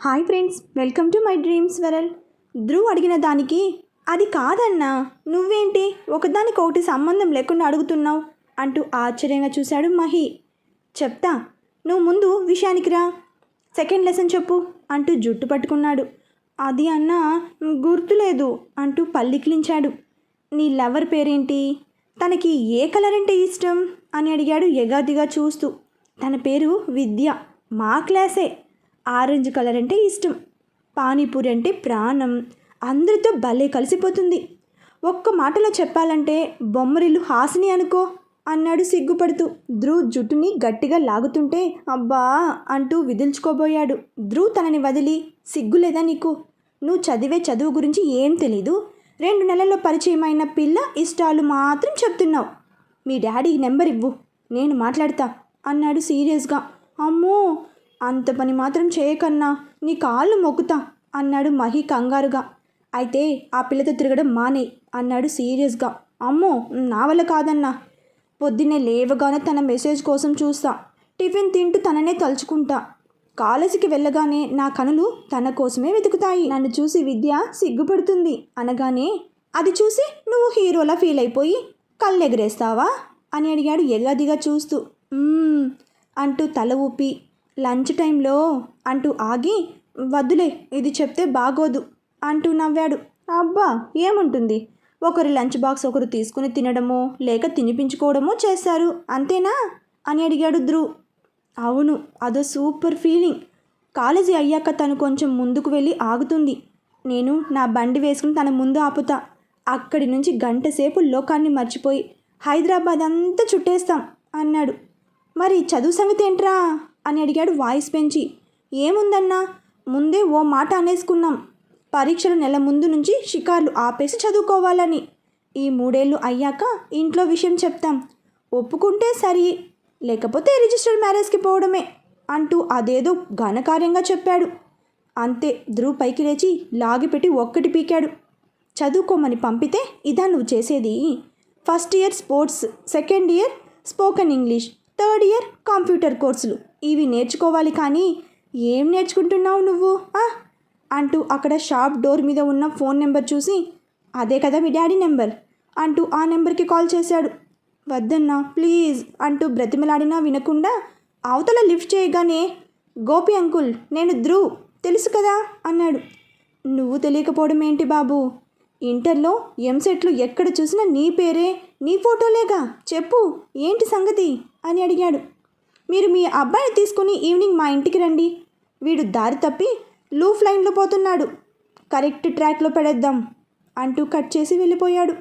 Hi friends welcome to my dreams వెరల్ Dhruv అడిగిన దానికి అది కాదన్నా నువ్వేంటి? ఒకదానికి ఒకటి సంబంధం లేకుండా అడుగుతున్నావు అంటూ ఆశ్చర్యంగా చూశాడు మహి. చెప్తా నువ్వు ముందు విషయానికి రా. సెకండ్ లెసన్ చెప్పు అంటూ జుట్టు పట్టుకున్నాడు. అది అన్న గుర్తులేదు అంటూ పల్లికిలించాడు నీ లవర్ పేరేంటి? తనకి ఏ కలర్ అంటే ఇష్టం? అని అడిగాడు ఎగాదిగా చూస్తూ. తన పేరు విద్య మా క్లాసే. ఆరెంజ్ కలర్ అంటే ఇష్టం. పానీపూరి అంటే ప్రాణం. అందరితో భలే కలిసిపోతుంది. ఒక్క మాటలో చెప్పాలంటే బొమ్మరిల్లు హాసిని అనుకో అన్నాడు సిగ్గుపడుతూ. ధ్రువ్ జుట్టుని గట్టిగా లాగుతుంటే అబ్బా అంటూ విదిల్చుకోబోయాడు. ధ్రువ్ తనని వదిలి సిగ్గులేదా నీకు? నువ్వు చదివే చదువు గురించి ఏం తెలీదు. రెండు నెలల్లో పరిచయమైన పిల్ల ఇష్టాలు మాత్రం చెప్తున్నావు. మీ డాడీ నెంబర్ ఇవ్వు. నేను మాట్లాడతా అన్నాడు సీరియస్గా. అమ్మో! అంత పని మాత్రం చేయకన్నా నీ కాళ్ళు మొక్కుతా అన్నాడు మహి కంగారుగా. అయితే ఆ పిల్లతో తిరగడం మానే అన్నాడు సీరియస్గా. అమ్మో నా వల్ల కాదన్నా. పొద్దున్నే లేవగానే తన మెసేజ్ కోసం చూస్తా. టిఫిన్ తింటూ తననే తలుచుకుంటా. కాలేజీకి వెళ్ళగానే నా కనులు తన కోసమే వెతుకుతాయి. నన్ను చూసి విద్య సిగ్గుపడుతుంది. అనగానే అది చూసి నువ్వు హీరోలా ఫీల్ అయిపోయి కళ్ళెగరేస్తావా? అని అడిగాడు ఎగాదిగా చూస్తూ. అంటూ తల ఊపి లంచ్ టైంలో అంటూ ఆగి వద్దులే ఇది చెప్తే బాగోదు అంటూ నవ్వాడు. అబ్బా ఏముంటుంది? ఒకరి లంచ్ బాక్స్ ఒకరు తీసుకుని తినడమో లేక తినిపించుకోవడమో చేస్తారు అంతేనా? అని అడిగాడు ధ్రువ్. అవును అదో సూపర్ ఫీలింగ్. కాలేజీ అయ్యాక తను కొంచెం ముందుకు వెళ్ళి ఆగుతుంది. నేను నా బండి వేసుకుని తన ముందు ఆపుతా. అక్కడి నుంచి గంట సేపు లోకాన్ని మర్చిపోయి హైదరాబాద్ అంతా చుట్టేస్తాం అన్నాడు. మరి చదువు సంగతి ఏంట్రా? అని అడిగాడు వాయిస్ పెంచి. ఏముందన్నా? ముందే ఓ మాట అనేసుకున్నాం. పరీక్షల నెల ముందు నుంచి షికార్లు ఆపేసి చదువుకోవాలని. ఈ మూడేళ్ళు అయ్యాక ఇంట్లో విషయం చెప్తాం. ఒప్పుకుంటే సరి లేకపోతే రిజిస్టర్డ్ మ్యారేజ్కి పోవడమే అంటూ అదేదో ఘనకార్యంగా చెప్పాడు. అంతే ధ్రువ్ పైకి లేచి లాగిపెట్టి ఒక్కటి పీకాడు. చదువుకోమని పంపితే ఇదా నువ్వు చేసేది? First year sports second year spoken English third year computer కోర్సులు. ఇవి నేర్చుకోవాలి కానీ ఏం నేర్చుకుంటున్నావు నువ్వు ఆ? అంటూ అక్కడ షాప్ డోర్ మీద ఉన్న ఫోన్ నెంబర్ చూసి అదే కదా మీ డాడీ నెంబర్? అంటూ ఆ నెంబర్కి కాల్ చేశాడు. వద్దన్నా ప్లీజ్ అంటూ బ్రతిమలాడినా వినకుండా అవతల లిఫ్ట్ చేయగానే గోపి అంకుల్ నేను ధ్రువ్ తెలుసు కదా? అన్నాడు. నువ్వు తెలియకపోవడం ఏంటి బాబు? ఇంటర్లో ఎంసెట్లు ఎక్కడ చూసినా నీ పేరే నీ ఫోటోలేగా? చెప్పు ఏంటి సంగతి? అని అడిగాడు. మీరు మీ అబ్బాయిని తీసుకుని ఈవినింగ్ మా ఇంటికి రండి. వీడు దారి తప్పి లూఫ్ లైన్లో పోతున్నాడు. కరెక్ట్ ట్రాక్లో పెడేద్దాం అంటూ కట్ చేసి వెళ్ళిపోయాడు.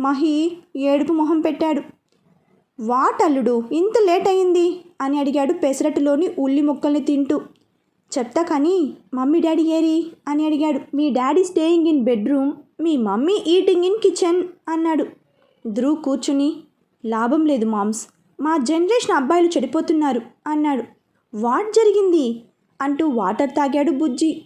మహి ఏడుపు మొహం పెట్టాడు. వాట్ అల్లుడు ఇంత లేట్ అయింది? అని అడిగాడు పెసరట్టులోని ఉల్లి ముక్కల్ని తింటూ. చెప్తా కానీ మమ్మీ డాడీ ఏరి? అని అడిగాడు. మీ డాడీ స్టేయింగ్ ఇన్ బెడ్రూమ్ మీ మమ్మీ ఈటింగ్ ఇన్ కిచెన్ అన్నాడు. ధ్రువ్ కూర్చుని లాభం లేదు మామ్స్ మా జనరేషన్ అబ్బాయిలు చెడిపోతున్నారు అన్నాడు. వాట్ జరిగింది? అంటూ వాటర్ తాగాడు బుజ్జి.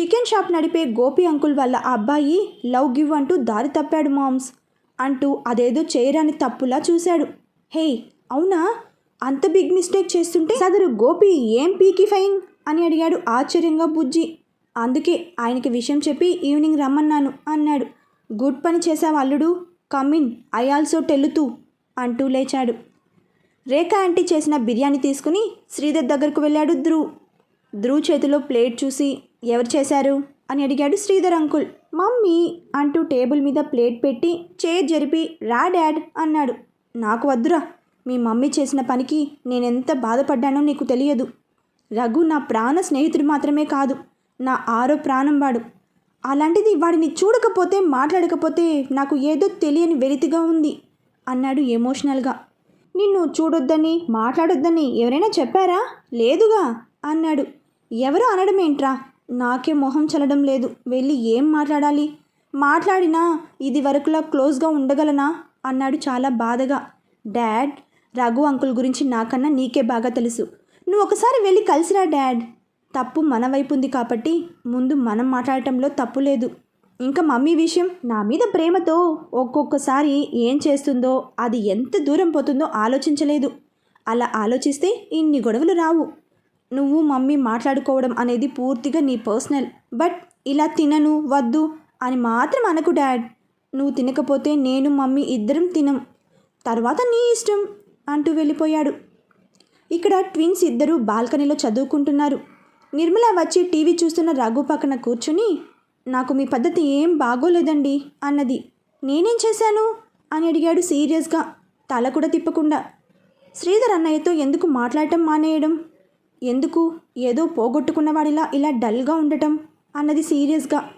చికెన్ షాప్ నడిపే గోపి అంకుల్ వాళ్ళ అబ్బాయి లవ్ గివ్ అంటూ దారి తప్పాడు మామ్స్ అంటూ అదేదో చేయరాని తప్పులా చూశాడు. హే అవునా? అంత బిగ్ మిస్టేక్ చేస్తుంటే సదరు గోపి ఏం పీకి ఫైన్? అని అడిగాడు ఆశ్చర్యంగా బుజ్జి. అందుకే ఆయనకి విషయం చెప్పి ఈవినింగ్ రమ్మన్నాను అన్నాడు. గుడ్ పని చేసావు అల్లుడు. కమిన్ ఐ ఆల్సో టెల్లుతూ అంటూ లేచాడు. రేఖ ఆంటీ చేసిన బిర్యానీ తీసుకుని శ్రీధర్ దగ్గరకు వెళ్ళాడు ధ్రువ్ ధ్రువ్ చేతిలో ప్లేట్ చూసి ఎవరు చేశారు? అని అడిగాడు శ్రీధర్ అంకుల్. మమ్మీ అంటూ టేబుల్ మీద ప్లేట్ పెట్టి చేర్ జరిపి రా డాడ్ అన్నాడు. నాకు వద్దురా. మీ మమ్మీ చేసిన పనికి నేనెంత బాధపడ్డానో నీకు తెలియదు. రఘు నా ప్రాణ స్నేహితుడు మాత్రమే కాదు నా ఆరో ప్రాణం వాడు. అలాంటిది వాడిని చూడకపోతే మాట్లాడకపోతే నాకు ఏదో తెలియని వెలితిగా ఉంది అన్నాడు ఎమోషనల్గా నిన్ను చూడొద్దని మాట్లాడొద్దని ఎవరైనా చెప్పారా? లేదుగా అన్నాడు. ఎవరు అనడమేంట్రా నాకే మొహం చల్లడం లేదు. వెళ్ళి ఏం మాట్లాడాలి? మాట్లాడినా ఇది వరకులా క్లోజ్గా ఉండగలనా? అన్నాడు చాలా బాధగా. డాడ్ రఘు అంకుల్ గురించి నాకన్నా నీకే బాగా తెలుసు. నువ్వు ఒకసారి వెళ్ళి కలిసిరా డాడ్. తప్పు మన వైపు ఉంది కాబట్టి ముందు మనం మాట్లాడటంలో తప్పు లేదు. ఇంకా మమ్మీ విషయం నా మీద ప్రేమతో ఒక్కొక్కసారి ఏం చేస్తుందో అది ఎంత దూరం పోతుందో ఆలోచించలేదు. అలా ఆలోచిస్తే ఇన్ని గొడవలు రావు. నువ్వు మమ్మీ మాట్లాడుకోవడం అనేది పూర్తిగా నీ పర్సనల్. బట్ ఇలా తినను వద్దు అని మాత్రం అనకు డాడ్. నువ్వు తినకపోతే నేను మమ్మీ ఇద్దరం తినం. తర్వాత నీ ఇష్టం అంటూ వెళ్ళిపోయాడు. ఇక్కడ ట్విన్స్ ఇద్దరూ బాల్కనీలో చదువుకుంటున్నారు. నిర్మల వచ్చి టీవీ చూస్తున్న రఘు పక్కన కూర్చుని నాకు మీ పద్ధతి ఏం బాగోలేదండి అన్నది. నేనేం చేశాను? అని అడిగాడు సీరియస్గా తల కూడా తిప్పకుండా. శ్రీధర్ అన్నయ్యతో ఎందుకు మాట్లాడటం మానేయడం? ఎందుకు? ఏదో పోగొట్టుకున్నవాడిలా ఇలా డల్గా ఉండటం? అన్నది సీరియస్గా.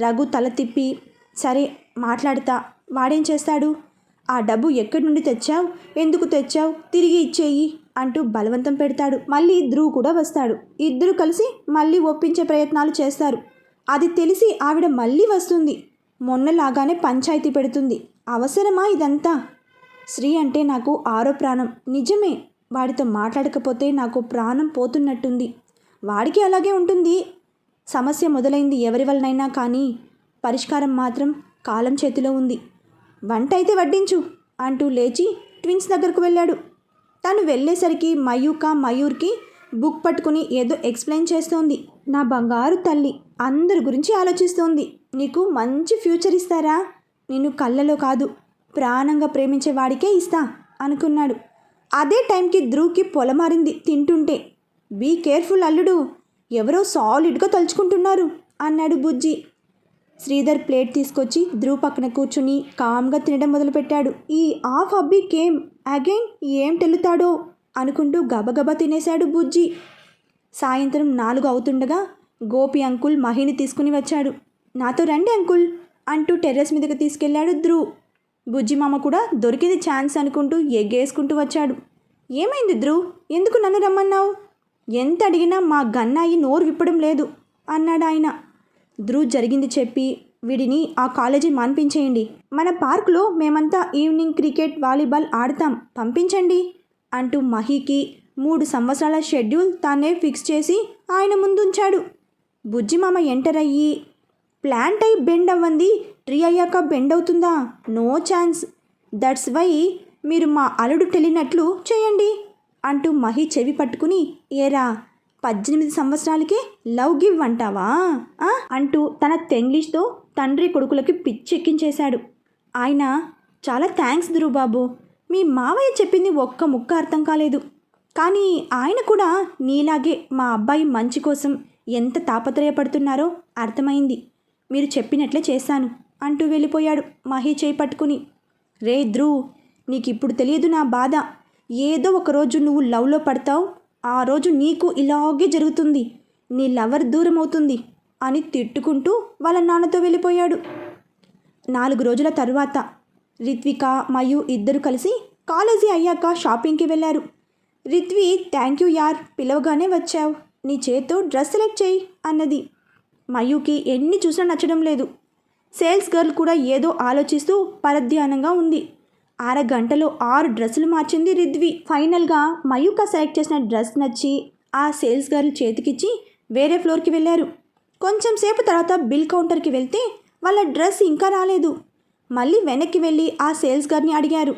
రఘు తల తిప్పి సరే మాట్లాడతా వాడేం చేస్తాడు? ఆ డబ్బు ఎక్కడి నుండి తెచ్చావు? ఎందుకు తెచ్చావు? తిరిగి ఇచ్చేయి అంటూ బలవంతం పెడతాడు. మళ్ళీ ధ్రువ్ కూడా వస్తాడు ఇద్దరు కలిసి మళ్ళీ ఒప్పించే ప్రయత్నాలు చేస్తారు. అది తెలిసి ఆవిడ మళ్ళీ వస్తుంది. మొన్నలాగానే పంచాయతీ పెడుతుంది. అవసరమా ఇదంతా? శ్రీ అంటే నాకు ఆరో ప్రాణం. నిజమే వాడితో మాట్లాడకపోతే నాకు ప్రాణం పోతున్నట్టుంది. వాడికి అలాగే ఉంటుంది. సమస్య మొదలైంది ఎవరి వలనైనా కానీ పరిష్కారం మాత్రం కాలం చేతిలో ఉంది. వంట అయితే వడ్డించు అంటూ లేచి ట్విన్స్ దగ్గరకు వెళ్ళాడు. తను వెళ్ళేసరికి మయూక మయూర్కి బుక్ పట్టుకుని ఏదో ఎక్స్ప్లెయిన్ చేస్తోంది. నా బంగారు తల్లి అందరి గురించి ఆలోచిస్తోంది. నీకు మంచి ఫ్యూచర్ ఇస్తారా? నిన్ను కళ్ళలో కాదు ప్రాణంగా ప్రేమించే వాడికే ఇస్తా అనుకున్నాడు. అదే టైంకి ధ్రువ్కి పొలమారింది తింటుంటే. బీ కేర్ఫుల్ అల్లుడు ఎవరో సాలిడ్గా తలుచుకుంటున్నారు అన్నాడు బుజ్జి. శ్రీధర్ ప్లేట్ తీసుకొచ్చి ధ్రువ్ పక్కన కూర్చుని కామ్గా తినడం మొదలుపెట్టాడు. ఈ ఆఫ్ అబ్బి కేమ్ అగైన్ ఏం తెలుతాడో అనుకుంటూ గబగబా తినేశాడు బుజ్జి. సాయంత్రం నాలుగు అవుతుండగా గోపి అంకుల్ మహిని తీసుకుని వచ్చాడు. నాతో రండి అంకుల్ అంటూ టెర్రస్ మీదకి తీసుకెళ్ళాడు ధ్రువ్ బుజ్జి మామ కూడా దొరికింది ఛాన్స్ అనుకుంటూ ఎగ్గేసుకుంటూ వచ్చాడు. ఏమైంది ధ్రువ్ ఎందుకు నన్ను రమ్మన్నావు? ఎంత అడిగినా మా గన్నాయి నోరు విప్పడం లేదు అన్నాడు ఆయన. ధ్రువ్ జరిగింది చెప్పి వీడిని ఆ కాలేజీ మాన్పించేయండి. మన పార్కులో మేమంతా ఈవినింగ్ క్రికెట్ వాలీబాల్ ఆడతాం. పంపించండి అంటూ మహికి మూడు సంవత్సరాల షెడ్యూల్ తానే ఫిక్స్ చేసి ఆయన ముందుంచాడు. బుజ్జి మామ ఎంటర్ అయ్యి ప్లాంట్ అయి బెండ్ అవ్వంది ట్రీ అయ్యాక బెండ్ అవుతుందా? No chance. దట్స్ వై మీరు మా అల్లుడు తెలియనట్లు చేయండి అంటూ మహి చెవి పట్టుకుని ఏరా పద్దెనిమిది సంవత్సరాలకే లవ్ గివ్ అంటావా? అంటూ తన తెంగ్లీష్తో తండ్రి కొడుకులకి పిచ్చెక్కించేశాడు. ఆయన చాలా థ్యాంక్స్ బాబు మీ మావయ్య చెప్పింది ఒక్క ముక్క అర్థం కాలేదు. కానీ ఆయన కూడా నీలాగే మా అబ్బాయి మంచి కోసం ఎంత తాపత్రయపడుతున్నారో అర్థమైంది. మీరు చెప్పినట్లే చేశాను అంటూ వెళ్ళిపోయాడు మహి చేయి పట్టుకుని. రే ధ్రువ్ నీకు ఇప్పుడు తెలియదు నా బాధ. ఏదో ఒక రోజు నువ్వు లవ్లో పడతావు ఆ రోజు నీకు ఇలాగే జరుగుతుంది. నీ లవర్ దూరం అవుతుంది అని తిట్టుకుంటూ వాళ్ళ నాన్నతో వెళ్ళిపోయాడు. నాలుగు రోజుల తరువాత రిత్విక మయు ఇద్దరు కలిసి కాలేజీ అయ్యాక షాపింగ్కి వెళ్ళారు. రిత్వి థ్యాంక్ యూ యార్ పిలవగానే వచ్చావు. నీ చేత్తో డ్రెస్ సెలెక్ట్ చేయి అన్నది. మయుకి ఎన్ని చూసినా నచ్చడం లేదు. సేల్స్ గర్ల్ కూడా ఏదో ఆలోచిస్తూ పరధ్యానంగా ఉంది. అరగంటలో ఆరు డ్రెస్సులు మార్చింది రిద్వి ఫైనల్గా మయూక సెలెక్ట్ చేసిన డ్రెస్ నచ్చి ఆ సేల్స్ గర్ల్ చేతికిచ్చి వేరే ఫ్లోర్కి వెళ్ళారు. కొంచెం సేపు తర్వాత బిల్ కౌంటర్కి వెళ్తే వాళ్ళ డ్రెస్ ఇంకా రాలేదు. మళ్ళీ వెనక్కి వెళ్ళి ఆ సేల్స్ గారిని అడిగారు.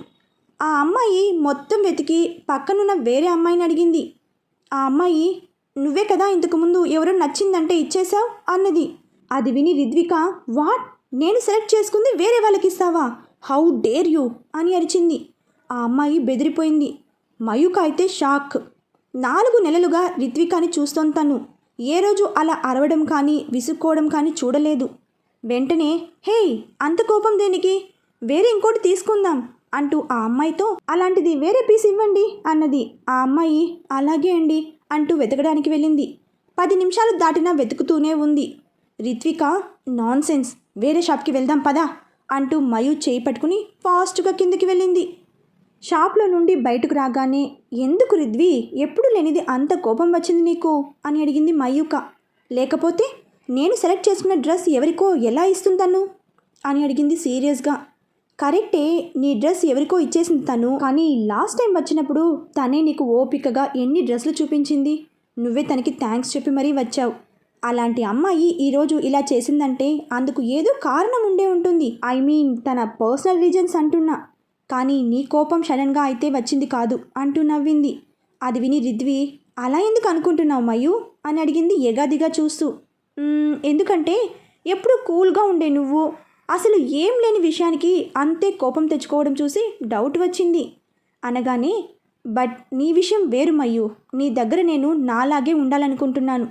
ఆ అమ్మాయి మొత్తం వెతికి పక్కనున్న వేరే అమ్మాయిని అడిగింది. ఆ అమ్మాయి నువ్వే కదా ఇంతకుముందు ఎవరో నచ్చిందంటే ఇచ్చేశావు? అన్నది. అది విని రిద్విక వాట్? నేను సెలెక్ట్ చేసుకుంది వేరే వాళ్ళకి ఇస్తావా? How dare you? అని అరిచింది. ఆ అమ్మాయి బెదిరిపోయింది. మయూక అయితే షాక్. నాలుగు నెలలుగా రిత్వికాని చూస్తోంది తను. ఏ రోజు అలా అరవడం కానీ విసుక్కోవడం కానీ చూడలేదు. వెంటనే హేయ్ అంత కోపం దేనికి? వేరే ఇంకోటి తీసుకుందాం అంటూ ఆ అమ్మాయితో అలాంటిది వేరే పీస్ ఇవ్వండి అన్నది. ఆ అమ్మాయి అలాగే అండి అంటూ వెతకడానికి వెళ్ళింది. పది నిమిషాలు దాటినా వెతుకుతూనే ఉంది. రిత్విక నాన్ సెన్స్ వేరే షాప్కి వెళ్దాం పదా అంటూ మయు చేయి పట్టుకుని ఫాస్ట్గా కిందికి వెళ్ళింది. షాప్లో నుండి బయటకు రాగానే ఎందుకు రిద్వి? ఎప్పుడు లేనిది అంత కోపం వచ్చింది నీకు? అని అడిగింది మయూక. లేకపోతే నేను సెలెక్ట్ చేసుకున్న డ్రెస్ ఎవరికో ఎలా ఇస్తుంది తను అని అడిగింది సీరియస్గా కరెక్టే నీ డ్రెస్ ఎవరికో ఇచ్చేసింది తను కానీ లాస్ట్ టైం వచ్చినప్పుడు తనే నీకు ఓపికగా ఎన్ని డ్రెస్సులు చూపించింది? నువ్వే తనకి థ్యాంక్స్ చెప్పి మరీ వచ్చావు. అలాంటి అమ్మాయి ఈరోజు ఇలా చేసిందంటే అందుకు ఏదో కారణం ఉండే ఉంటుంది. ఐ మీన్ తన పర్సనల్ రీజన్స్ అంటున్నా. కానీ నీ కోపం సడన్గా అయితే వచ్చింది కాదు అంటూ నవ్వింది. అది విని రిద్వి అలా ఎందుకు అనుకుంటున్నావు మయు అని అడిగింది ఎగాదిగా చూస్తూ. ఎందుకంటే ఎప్పుడు కూల్గా ఉండే నువ్వు. అసలు ఏం లేని విషయానికి అంతే కోపం తెచ్చుకోవడం చూసి డౌట్ వచ్చింది. అనగానే బట్ నీ విషయం వేరు మయ్యు. నీ దగ్గర నేను నాలాగే ఉండాలనుకుంటున్నాను.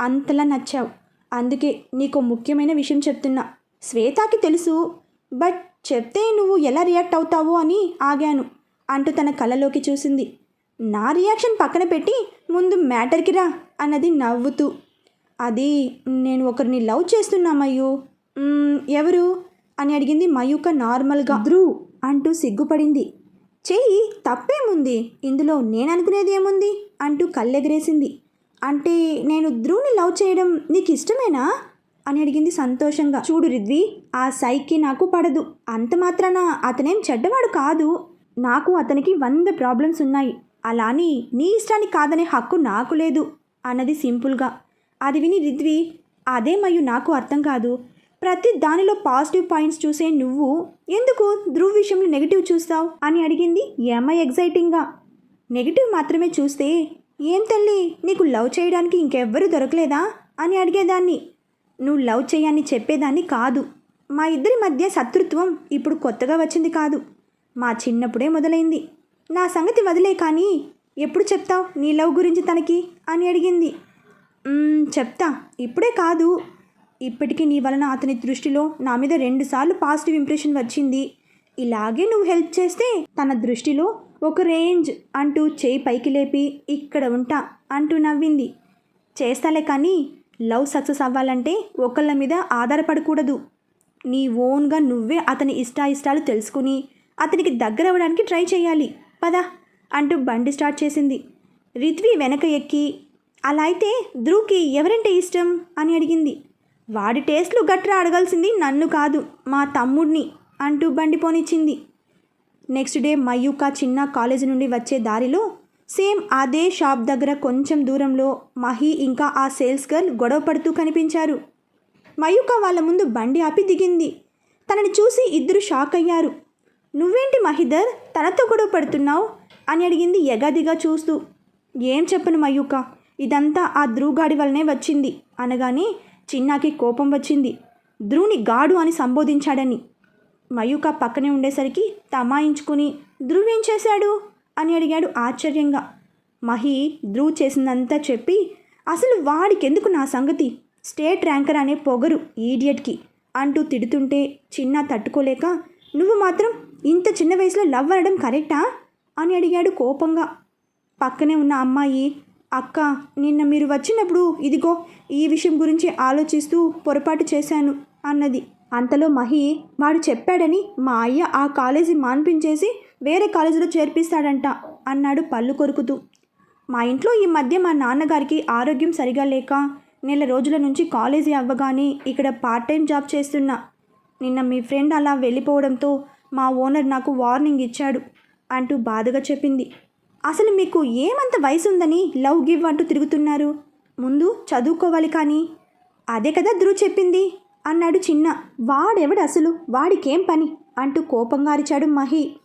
అంతలా నచ్చావు. అందుకే నీకు ముఖ్యమైన విషయం చెప్తున్నా. శ్వేతాకి తెలుసు. బట్ చెప్తే నువ్వు ఎలా రియాక్ట్ అవుతావో అని ఆగాను. అంటూ తన కళ్ళలోకి చూసింది. నా రియాక్షన్ పక్కన పెట్టి ముందు మ్యాటర్కి రా అన్నది నవ్వుతూ అది నేను ఒకరిని లవ్ చేస్తున్నా మయు "మ్మ్, ఎవరు? అని అడిగింది మయూక నార్మల్గా. ధ్రువ్ అంటూ సిగ్గుపడింది. చెయ్యి తప్పేముంది? ఇందులో నేను అనుకునేది ఏముంది? అంటూ కళ్ళెగరేసింది. అంటే నేను ధ్రువ్ని లవ్ చేయడం నీకు ఇష్టమేనా అని అడిగింది సంతోషంగా. చూడు రిద్వి ఆ సైకి నాకు పడదు. అంత మాత్రాన అతనేం చెడ్డవాడు కాదు. నాకు అతనికి వంద ప్రాబ్లమ్స్ ఉన్నాయి. అలా అని నీ ఇష్టానికి కాదనే హక్కు నాకు లేదు అన్నది సింపుల్గా. అది విని రిద్వి అదేమయ్యు నాకు అర్థం కాదు. ప్రతి దానిలో పాజిటివ్ పాయింట్స్ చూసే నువ్వు ఎందుకు ధ్రువ్ విషయంలో నెగిటివ్ చూస్తావు? అని అడిగింది ఏమై ఎగ్జైటింగ్గా నెగిటివ్ మాత్రమే చూస్తే? ఏం తల్లి? నీకు లవ్ చేయడానికి ఇంకెవ్వరూ దొరకలేదా? అని అడిగేదాన్ని. నువ్వు లవ్ చేయని చెప్పేదాన్ని కాదు. మా ఇద్దరి మధ్య శత్రుత్వం ఇప్పుడు కొత్తగా వచ్చింది కాదు. మా చిన్నప్పుడే మొదలైంది. నా సంగతి వదిలే కానీ ఎప్పుడు చెప్తావు నీ లవ్ గురించి తనకి? అని అడిగింది. చెప్తా. ఇప్పుడే కాదు. ఇప్పటికీ నీ వలన అతని దృష్టిలో నా మీద రెండుసార్లు పాజిటివ్ ఇంప్రెషన్ వచ్చింది. ఇలాగే నువ్వు హెల్ప్ చేస్తే తన దృష్టిలో ఒక రేంజ్ అంటూ చేయి పైకి లేపి ఇక్కడ ఉంటా అంటూ నవ్వింది. చేస్తాలే కానీ లవ్ సక్సెస్ అవ్వాలంటే ఒకళ్ళ మీద ఆధారపడకూడదు. నీ ఓన్గా నువ్వే అతని ఇష్టాయిష్టాలు తెలుసుకుని అతనికి దగ్గర అవ్వడానికి ట్రై చేయాలి. పదా అంటూ బండి స్టార్ట్ చేసింది. రిత్వి వెనక ఎక్కి అలా అయితే ధ్రువ్కి ఎవరంటే ఇష్టం అని అడిగింది. వాడి టేస్ట్లు గట్రా అడగాల్సింది నన్ను కాదు మా తమ్ముడిని అంటూ బండి పోనిచ్చింది. నెక్స్ట్ డే మయూక చిన్న కాలేజీ నుండి వచ్చే దారిలో సేమ్ అదే షాప్ దగ్గర కొంచెం దూరంలో మహి ఇంకా ఆ సేల్స్ గర్ల్ గొడవ పడుతూ కనిపించారు. మయూక వాళ్ళ ముందు బండి ఆపి దిగింది. తనని చూసి ఇద్దరు షాక్ అయ్యారు. నువ్వేంటి మహిదర్ తనతో గొడవ పడుతున్నావు? అని అడిగింది ఎగాదిగా చూస్తూ. ఏం చెప్పను మయూక ఇదంతా ఆ ధ్రువుగాడి వల్లనే వచ్చింది. అనగానే చిన్నాకి కోపం వచ్చింది. ధ్రువుని గాడు అని సంబోధించాడని. మయూక పక్కనే ఉండేసరికి తమాయించుకుని ధ్రువ్ ఏం చేశాడు? అని అడిగాడు ఆశ్చర్యంగా. మహి ధ్రువ్ చేసిందంతా చెప్పి అసలు వాడికెందుకు నా సంగతి? స్టేట్ ర్యాంకర్ అనే పొగరు ఈడియట్కి అంటూ తిడుతుంటే చిన్న తట్టుకోలేక నువ్వు మాత్రం ఇంత చిన్న వయసులో లవ్ అనడం కరెక్టా? అని అడిగాడు కోపంగా. పక్కనే ఉన్న అమ్మాయి అక్క నిన్న మీరు వచ్చినప్పుడు ఇదిగో ఈ విషయం గురించి ఆలోచిస్తూ పొరపాటు చేశాను అన్నది. అంతలో మహి వాడు చెప్పాడని మా అయ్య ఆ కాలేజీ మాన్పించేసి వేరే కాలేజీలో చేర్పిస్తాడంట అన్నాడు పళ్ళు కొరుకుతూ. మా ఇంట్లో ఈ మధ్య మా నాన్నగారికి ఆరోగ్యం సరిగా లేక నెల రోజుల నుంచి కాలేజీ అవ్వగానే ఇక్కడ పార్ట్ టైం జాబ్ చేస్తున్నా. నిన్న మీ ఫ్రెండ్ అలా వెళ్ళిపోవడంతో మా ఓనర్ నాకు వార్నింగ్ ఇచ్చాడు అంటూ బాధగా చెప్పింది. అసలు మీకు ఏమంత వయసు ఉందని లవ్ గివ్ అంటూ తిరుగుతున్నారు? ముందు చదువుకోవాలి కానీ. అదే కదా ధ్రువ్ చెప్పింది. అన్నాడు చిన్న. వాడెవడు అసలు? వాడికేం పని? అంటూ కోపంగా అరిచాడు మహి.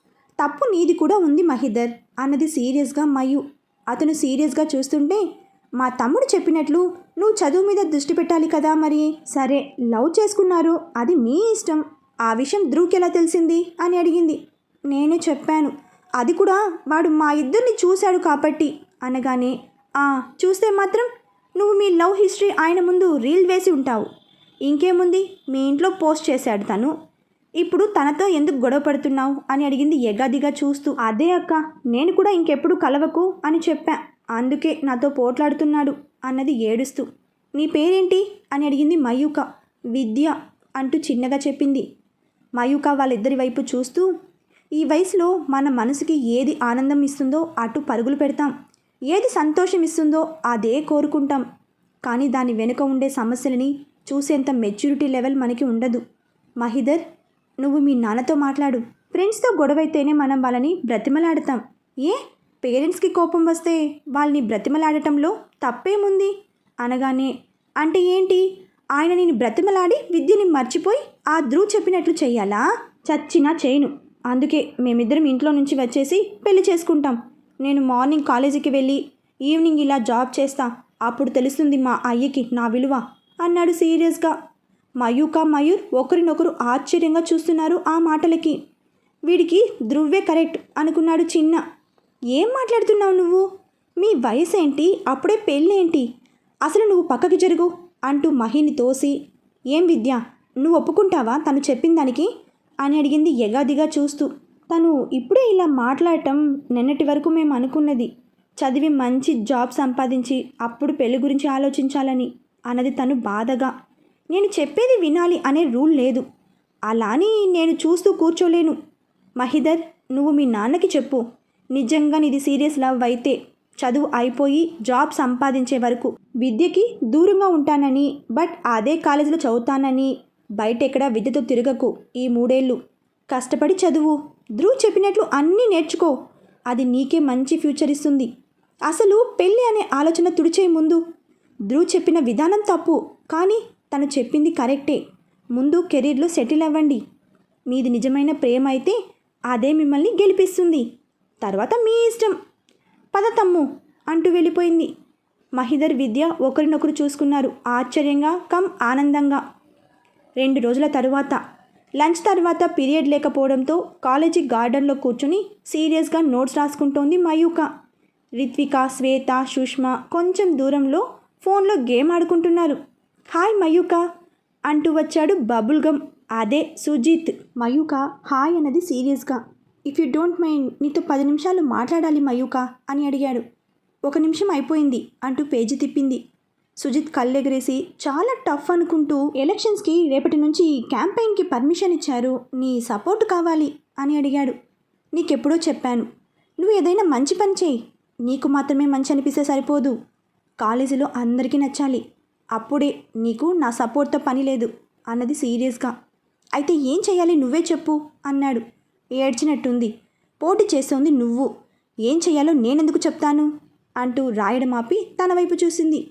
తప్పు నీది కూడా ఉంది మహిదర్ అన్నది సీరియస్గా మయు. అతను సీరియస్గా చూస్తుంటే మా తమ్ముడు చెప్పినట్లు నువ్వు చదువు మీద దృష్టి పెట్టాలి కదా మరి? సరే లవ్ చేసుకున్నారు. అది మీ ఇష్టం. ఆ విషయం ధ్రువ్కి ఎలా తెలిసింది? అని అడిగింది. నేనే చెప్పాను. అది కూడా వాడు మా ఇద్దరిని చూశాడు కాబట్టి అనగానే ఆ చూస్తే మాత్రం నువ్వు మీ లవ్ హిస్టరీ ఆయన ముందు రీల్ వేసి ఉంటావు. ఇంకేముంది? మీ ఇంట్లో పోస్ట్ చేశాడు తను. ఇప్పుడు తనతో ఎందుకు గొడవ పడుతున్నావు? అని అడిగింది ఎగాదిగా చూస్తూ అదే అక్క నేను కూడా ఇంకెప్పుడు కలవకు అని చెప్పా. అందుకే నాతో పోట్లాడుతున్నాడు అన్నది ఏడుస్తూ నీ పేరేంటి? అని అడిగింది మయూక. విద్య అంటూ చిన్నగా చెప్పింది. మయూక వాళ్ళిద్దరి వైపు చూస్తూ ఈ వయసులో మన మనసుకి ఏది ఆనందం ఇస్తుందో అటు పరుగులు పెడతాం. ఏది సంతోషం ఇస్తుందో అదే కోరుకుంటాం. కానీ దాని వెనుక ఉండే సమస్యలని చూసేంత మెచ్యూరిటీ లెవెల్ మనకి ఉండదు. మహిదర్ నువ్వు మీ నాన్నతో మాట్లాడు. ఫ్రెండ్స్తో గొడవైతేనే మనం వాళ్ళని బ్రతిమలాడతాం. ఏ? పేరెంట్స్కి కోపం వస్తే వాళ్ళని బ్రతిమలాడటంలో తప్పేముంది? అనగానే అంటే ఏంటి? ఆయన నేను బ్రతిమలాడి విద్యని మర్చిపోయి ఆ ధ్రువ్ చెప్పినట్లు చెయ్యాలా? చచ్చినా చేయను. అందుకే మేమిద్దరం ఇంట్లో నుంచి వచ్చేసి పెళ్ళి చేసుకుంటాం. నేను మార్నింగ్ కాలేజీకి వెళ్ళి ఈవినింగ్ ఇలా జాబ్ చేస్తా. అప్పుడు తెలుస్తుంది మా అయ్యకి నా విలువ అన్నాడు సీరియస్గా. మయూక మయూర్ ఒకరినొకరు ఆశ్చర్యంగా చూస్తున్నారు ఆ మాటలకి. వీడికి ధృవ్వే కరెక్ట్ అనుకున్నాడు చిన్న. ఏం మాట్లాడుతున్నావు నువ్వు? మీ వయసు ఏంటి అప్పుడే పెళ్ళేంటి? అసలు నువ్వు పక్కకి జరుగు అంటూ మహిని తోసి. ఏం విద్య? నువ్వు ఒప్పుకుంటావా? తను చెప్పిన దానికి అని అడిగింది ఎగాదిగా చూస్తూ. తను ఇప్పుడే ఇలా మాట్లాడటం నిన్నటి వరకు మేము అనుకున్నది. చదివి మంచి జాబ్ సంపాదించి అప్పుడు పెళ్ళి గురించి ఆలోచించాలని అన్నది తను బాధగా. నేను చెప్పేది వినాలి అనే రూల్ లేదు. అలా అని నేను చూస్తూ కూర్చోలేను. మహిదర్ నువ్వు మీ నాన్నకి చెప్పు. నిజంగా నీది సీరియస్ లవ్ అయితే చదువు అయిపోయి జాబ్ సంపాదించే వరకు విద్యకి దూరంగా ఉంటానని బట్ అదే కాలేజీలో చదువుతానని బయట ఎక్కడ విద్యతో తిరగకు. ఈ మూడేళ్ళు. కష్టపడి చదువు. ధ్రువ్ చెప్పినట్లు అన్నీ నేర్చుకో. అది నీకే మంచి ఫ్యూచర్ ఇస్తుంది. అసలు పెళ్ళి అనే ఆలోచన తుడిచే ముందు. ధ్రువ్ చెప్పిన విధానం తప్పు. కానీ తను చెప్పింది కరెక్టే. ముందు కెరీర్లో సెటిల్ అవ్వండి. మీది నిజమైన ప్రేమ అయితే అదే మిమ్మల్ని గెలిపిస్తుంది. తర్వాత మీ ఇష్టం. పద తమ్ము అంటూ వెళ్ళిపోయింది. మహిదర్ విద్య ఒకరినొకరు చూసుకున్నారు. ఆశ్చర్యంగా కమ్ ఆనందంగా. రెండు రోజుల తరువాత. లంచ్ తర్వాత పీరియడ్ లేకపోవడంతో కాలేజీ గార్డెన్లో కూర్చుని సీరియస్గా నోట్స్ రాసుకుంటోంది మయూక. రిత్విక శ్వేత సుష్మ కొంచెం దూరంలో ఫోన్లో గేమ్ ఆడుకుంటున్నారు. హాయ్ మయూక అంటూ వచ్చాడు బబుల్ గమ్ అదే సుజిత్. మయూక హాయ్ అన్నది సీరియస్గా. ఇఫ్ యూ డోంట్ మైండ్ నీతో పది నిమిషాలు మాట్లాడాలి మయూక అని అడిగాడు. ఒక నిమిషం అయిపోయింది అంటూ పేజీ తిప్పింది. సుజిత్ కళ్ళెగరేసి చాలా టఫ్ అనుకుంటూ ఎలక్షన్స్కి రేపటి నుంచి క్యాంపెయిన్కి పర్మిషన్ ఇచ్చారు. నీ సపోర్ట్ కావాలి అని అడిగాడు. నీకెప్పుడో చెప్పాను. నువ్వు ఏదైనా మంచి పని చేయి. నీకు మాత్రమే మంచి అనిపిస్తే సరిపోదు. కాలేజీలో అందరికీ నచ్చాలి. అప్పుడే నీకు నా సపోర్ట్తో పని లేదు అన్నది సీరియస్గా. అయితే ఏం చేయాలి నువ్వే చెప్పు అన్నాడు. ఏడ్చినట్టుంది. పోటీ చేస్తోంది నువ్వు. ఏం చేయాలో నేనెందుకు చెప్తాను? అంటూ రాయడం ఆపి తన వైపు చూసింది.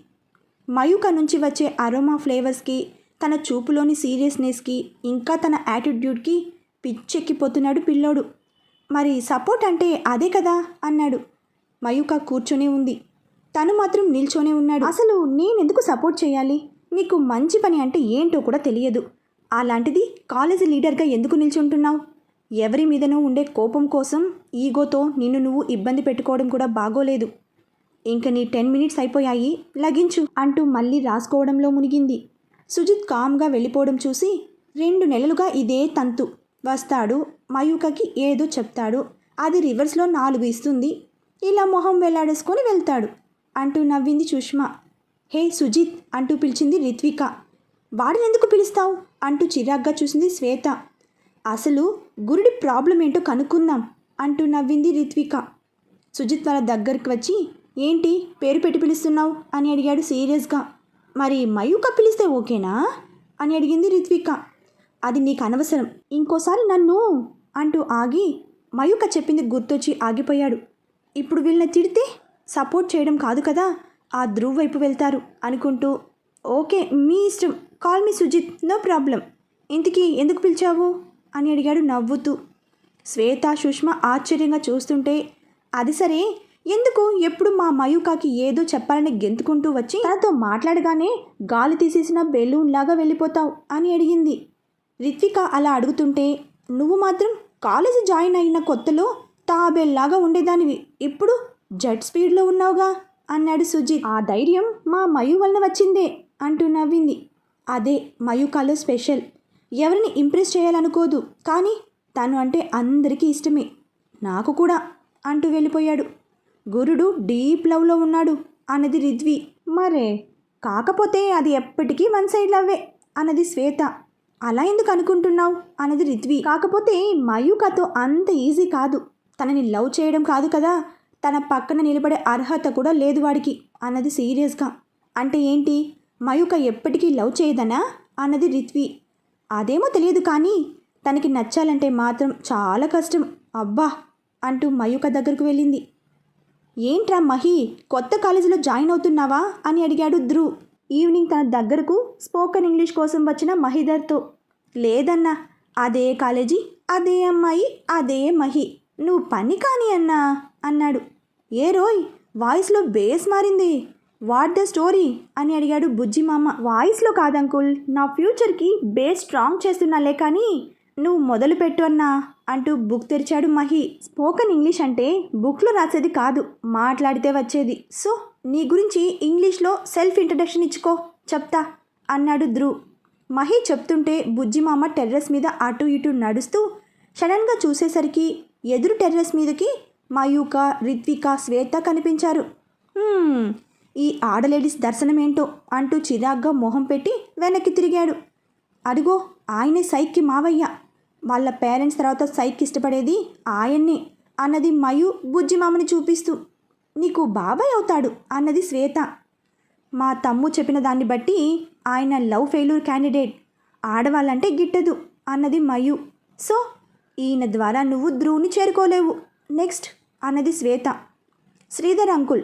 మయూక నుంచి వచ్చే అరోమా ఫ్లేవర్స్కి తన చూపులోని సీరియస్నెస్కి ఇంకా తన యాటిట్యూడ్కి పిచ్చెక్కిపోతున్నాడు పిల్లోడు. మరి సపోర్ట్ అంటే అదే కదా? అన్నాడు. మయూక కూర్చొని ఉంది. తను మాత్రం నిల్చొనే ఉన్నాడు. అసలు నేనెందుకు సపోర్ట్ చేయాలి? నీకు మంచి పని అంటే ఏంటో కూడా తెలియదు. అలాంటిది కాలేజీ లీడర్గా ఎందుకు నిల్చుంటున్నావు? ఎవరి మీదనో ఉండే కోపం కోసం ఈగోతో నిన్ను నువ్వు ఇబ్బంది పెట్టుకోవడం కూడా బాగోలేదు. ఇంక నీ టెన్ మినిట్స్ అయిపోయాయి లగించు అంటూ మళ్ళీ రాసుకోవడంలో మునిగింది. సుజిత్ కామ్గా వెళ్ళిపోవడం చూసి రెండు నెలలుగా ఇదే తంతు. వస్తాడు మయూకకి ఏదో చెప్తాడు అది రివర్స్లో నాలుగు ఇస్తుంది ఇలా మొహం వెళ్ళాడేసుకొని వెళ్తాడు అంటూ నవ్వింది సుష్మా. హే సుజిత్ అంటూ పిలిచింది రిత్విక. వాడిని ఎందుకు పిలుస్తావు? అంటూ చిరాగ్గా చూసింది శ్వేత. అసలు గురుడి ప్రాబ్లం ఏంటో కనుక్కుందాం అంటూ నవ్వింది రిత్విక. సుజిత్ వాళ్ళ దగ్గరికి వచ్చి ఏంటి పేరు పెట్టి పిలుస్తున్నావు? అని అడిగాడు సీరియస్గా. మరి మయూక పిలిస్తే ఓకేనా? అని అడిగింది రిత్విక. అది నీకు అనవసరం. ఇంకోసారి నన్ను అంటూ ఆగి మయూక చెప్పింది గుర్తొచ్చి ఆగిపోయాడు. ఇప్పుడు వీళ్ళని తిడితే సపోర్ట్ చేయడం కాదు కదా? ఆ ధ్రువ్ వైపు వెళ్తారు అనుకుంటూ. ఓకే మీ ఇష్టం. Call me Sujith. No problem. ఇంటికి ఎందుకు పిలిచావు? అని అడిగాడు నవ్వుతూ. శ్వేత సుష్మ ఆశ్చర్యంగా చూస్తుంటే అది సరే ఎందుకు? ఎప్పుడు మా మయూకాకి ఏదో చెప్పాలని గెంతుకుంటూ వచ్చి తనతో మాట్లాడగానే గాలి తీసేసిన బెలూన్ లాగా వెళ్ళిపోతావు అని అడిగింది. రిత్విక అలా అడుగుతుంటే నువ్వు మాత్రం కాలేజీ జాయిన్ అయిన కొత్తలో తాబేల్లాగా ఉండేదానివి. ఇప్పుడు జెట్ స్పీడ్లో ఉన్నావుగా? అన్నాడు సుజిత్. ఆ ధైర్యం మా మయు వలన వచ్చిందే అంటూ నవ్వింది. అదే మయూకాలో స్పెషల్. ఎవరిని ఇంప్రెస్ చేయాలనుకోదు. కానీ తను అంటే అందరికీ ఇష్టమే. నాకు కూడా అంటూ వెళ్ళిపోయాడు. గురుడు డీప్ లవ్లో ఉన్నాడు అన్నది రిద్వి. మరే కాకపోతే అది ఎప్పటికీ వన్ సైడ్ లవ్వే అన్నది శ్వేత. అలా ఎందుకు అనుకుంటున్నావు? అన్నది రిద్వి. కాకపోతే మయూకతో అంత ఈజీ కాదు. తనని లవ్ చేయడం కాదు కదా. తన పక్కన నిలబడే అర్హత కూడా లేదు వాడికి అన్నది సీరియస్గా. అంటే ఏంటి? మయూక ఎప్పటికీ లవ్ చేయదనా? అన్నది రిత్వి అదేమో తెలియదు కానీ తనకి నచ్చాలంటే మాత్రం చాలా కష్టం. అబ్బా! అంటూ మయూక దగ్గరకు వెళ్ళింది. ఏంట్రా మహి కొత్త కాలేజీలో జాయిన్ అవుతున్నావా? అని అడిగాడు ధ్రువ్. ఈవినింగ్ తన దగ్గరకు స్పోకెన్ ఇంగ్లీష్ కోసం వచ్చిన మహిధర్తో లేదన్నా అదే కాలేజీ అదే అమ్మాయి అదే మహి నువ్వు పని కాని అన్నా అన్నాడు. ఏ రోయ్ వాయిస్లో బేస్ మారింది వాట్ ద స్టోరీ? అని అడిగాడు బుజ్జి మామ వాయిస్లో కాదంకుల్ నా ఫ్యూచర్కి బేస్ స్ట్రాంగ్ చేస్తున్నాలే కానీ నువ్వు మొదలు పెట్టు అన్నా. అంటూ బుక్ తెరిచాడు మహి. స్పోకెన్ ఇంగ్లీష్ అంటే బుక్లో రాసేది కాదు మాట్లాడితే వచ్చేది. సో నీ గురించి ఇంగ్లీష్లో సెల్ఫ్ ఇంట్రడక్షన్ ఇచ్చుకో చెప్తా అన్నాడు ధ్రువ్. మహి చెప్తుంటే బుజ్జిమామ టెర్రస్ మీద అటు ఇటు నడుస్తూ సడన్గా చూసేసరికి ఎదురు టెర్రస్ మీదకి మయూక రిత్విక శ్వేత కనిపించారు. ఈ ఆడలేడీస్ దర్శనమేంటో అంటూ చిరాగ్గా మొహం పెట్టి వెనక్కి తిరిగాడు. అడుగో ఆయనే సైక్కి మావయ్య వాళ్ళ పేరెంట్స్ తర్వాత సైక్ ఇష్టపడేది ఆయన్నే అన్నది మయు బుజ్జిమామని చూపిస్తూ నీకు బాబాయ్ అవుతాడు అన్నది శ్వేత. మా తమ్ము చెప్పిన దాన్ని బట్టి ఆయన లవ్ ఫెయిల్యూర్ క్యాండిడేట్ ఆడవాళ్ళంటే గిట్టదు అన్నది మయు. సో ఈయన ద్వారా నువ్వు ధ్రువుని చేరుకోలేవు నెక్స్ట్ అన్నది శ్వేత. శ్రీధర్ అంకుల్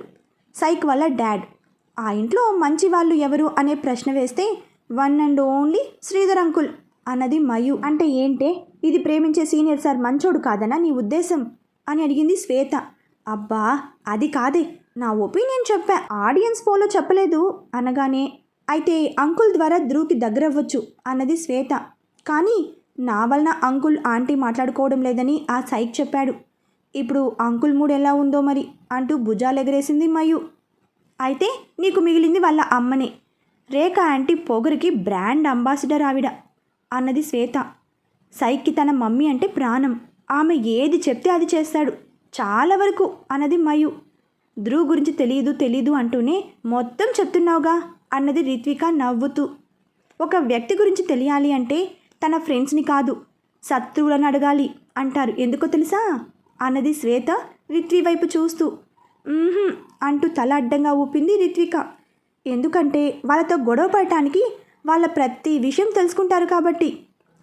సైక్ వల్ల డాడ్ ఆ ఇంట్లో మంచి వాళ్ళు ఎవరు అనే ప్రశ్న వేస్తే one and only Sridhar uncle అన్నది మయు. అంటే ఏంటే? ఇది ప్రేమించే సీనియర్ సార్ మంచోడు కాదనా నీ ఉద్దేశం? అని అడిగింది శ్వేత. అబ్బా అది కాదే. నా ఒపీనియన్ చెప్పా. ఆడియన్స్ పోలో చెప్పలేదు అనగానే అయితే అంకుల్ ద్వారా ధ్రువ్కి దగ్గరవ్వచ్చు అన్నది శ్వేత. కానీ నా వలన అంకుల్ ఆంటీ మాట్లాడుకోవడం లేదని ఆ సైక్ చెప్పాడు. ఇప్పుడు అంకుల్ మూడ్ ఎలా ఉందో మరి? అంటూ భుజాలు ఎగరేసింది మయు. అయితే నీకు మిగిలింది వాళ్ళ అమ్మనే. రేఖ ఆంటీ పొగరికి బ్రాండ్ అంబాసిడర్ ఆవిడ అన్నది శ్వేత. సైక్కి తన మమ్మీ అంటే ప్రాణం. ఆమె ఏది చెప్తే అది చేస్తాడు. చాలా వరకు అన్నది మయు. ధ్రువ్ గురించి తెలియదు తెలీదు అంటూనే మొత్తం చెప్తున్నావుగా అన్నది రిత్విక నవ్వుతూ. ఒక వ్యక్తి గురించి తెలియాలి అంటే తన ఫ్రెండ్స్ని కాదు శత్రువులను అడగాలి అంటారు. ఎందుకో తెలుసా? అన్నది శ్వేత రిత్వి వైపు చూస్తూ. అంటూ తల అడ్డంగా ఊపింది రిత్విక. ఎందుకంటే వాళ్ళతో గొడవ పడటానికి వాళ్ళ ప్రతి విషయం తెలుసుకుంటారు కాబట్టి.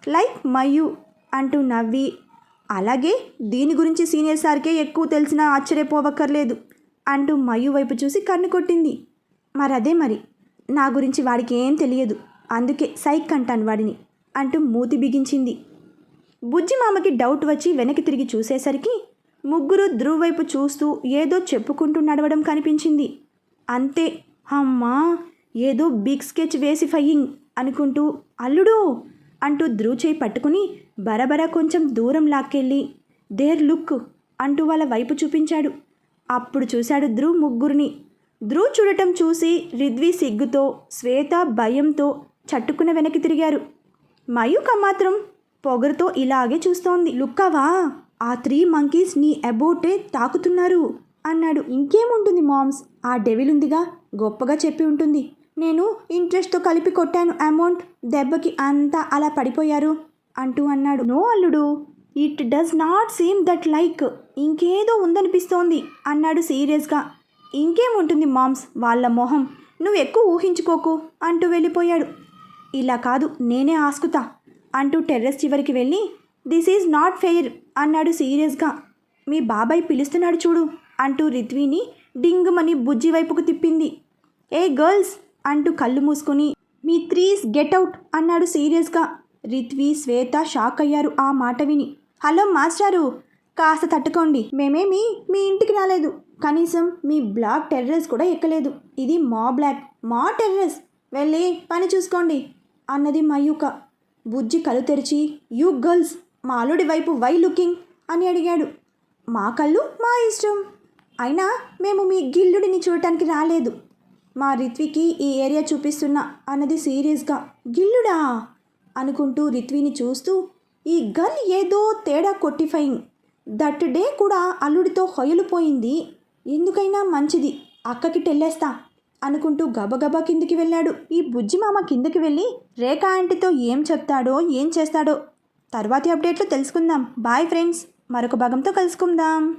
లైక్ మయు అంటూ నవ్వి అలాగే దీని గురించి సీనియర్ సార్కే ఎక్కువ తెలిసినా ఆశ్చర్యపోవక్కర్లేదు అంటూ మయు వైపు చూసి కన్ను కొట్టింది. మరదే మరి నా గురించి వాడికి ఏం తెలియదు అందుకే సైక్ అంటాను వాడిని అంటూ మూతి బిగించింది. బుజ్జి మామకి డౌట్ వచ్చి వెనక్కి తిరిగి చూసేసరికి ముగ్గురు ధ్రువ్ వైపు చూస్తూ ఏదో చెప్పుకుంటూ నడవడం కనిపించింది. అంతే అమ్మా ఏదో బిగ్ స్కెచ్ వేసి ఫయింగ్ అనుకుంటూ అల్లుడు అంటూ ధ్రువ్ చేయి పట్టుకుని బరబర కొంచెం దూరం లాక్కెళ్ళి దేర్ లుక్ అంటూ వాళ్ళ వైపు చూపించాడు. అప్పుడు చూశాడు ధ్రువ్ ముగ్గురిని. ధ్రువ్ చూడటం చూసి రిద్వి సిగ్గుతో శ్వేత భయంతో చట్టుకున్న వెనక్కి తిరిగారు. మయూక మాత్రం పొగరుతో ఇలాగే చూస్తోంది. లుక్కవా? ఆ త్రీ మంకీస్ నీ అబౌటే తాకుతున్నారు అన్నాడు. ఇంకేముంటుంది మామ్స్? ఆ డెవిల్ ఉందిగా గొప్పగా చెప్పి ఉంటుంది. నేను ఇంట్రెస్ట్తో కలిపి కొట్టాను. అమౌంట్ దెబ్బకి అంతా అలా పడిపోయారు అంటూ అన్నాడు. నో అల్లుడు it does not seem that like. ఇంకేదో ఉందనిపిస్తోంది అన్నాడు సీరియస్గా. ఇంకేముంటుంది మామ్స్ వాళ్ళ మొహం? నువ్వు ఎక్కువ ఊహించుకోకు అంటూ వెళ్ళిపోయాడు. ఇలా కాదు నేనే ఆసుకుతా అంటూ టెర్రస్ చివరికి వెళ్ళి దిస్ ఈజ్ నాట్ ఫెయిర్ అన్నాడు సీరియస్గా. మీ బాబాయ్ పిలుస్తున్నాడు చూడు అంటూ రిత్విని డింగుమని బుజ్జి వైపుకు తిప్పింది. ఏ గర్ల్స్ అంటూ కళ్ళు మూసుకొని మీ త్రీస్ గెట్ అవుట్ అన్నాడు సీరియస్గా. రిత్వి శ్వేత షాక్ అయ్యారు ఆ మాట విని. హలో మాస్టారు కాస్త తట్టుకోండి. మేమేమి మీ ఇంటికి రాలేదు. కనీసం మీ బ్లాక్ టెర్రస్ కూడా ఎక్కలేదు. ఇది మా బ్లాక్ మా టెర్రస్. వెళ్ళి పని చూసుకోండి అన్నది మయూక. బుజ్జి కళ్ళు తెరిచి యూ గర్ల్స్ మా అల్లుడి వైపు వై లుకింగ్ అని అడిగాడు. మా కళ్ళు మా ఇష్టం. అయినా మేము మీ గిల్లుడిని చూడటానికి రాలేదు. మా రిత్వికి ఈ ఏరియా చూపిస్తున్నా అన్నది సీరియస్గా. గిల్లుడా? అనుకుంటూ రిత్విని చూస్తూ ఈ గర్ల్ ఏదో తేడా కొట్టిఫైంగ్ దట్ డే కూడా అల్లుడితో హొయలుపోయింది. ఎందుకైనా మంచిది అక్కకి టెల్లేస్తా అనుకుంటూ గబగబా కిందికి వెళ్ళాడు. ఈ బుజ్జి మామ కిందకి వెళ్ళి రేఖా ఆంటీతో ఏం చెప్తాడో ఏం చేస్తాడో తర్వాతి అప్డేట్లో తెలుసుకుందాం. బాయ్ ఫ్రెండ్స్ మరొక భాగంతో కలుసుకుందాం.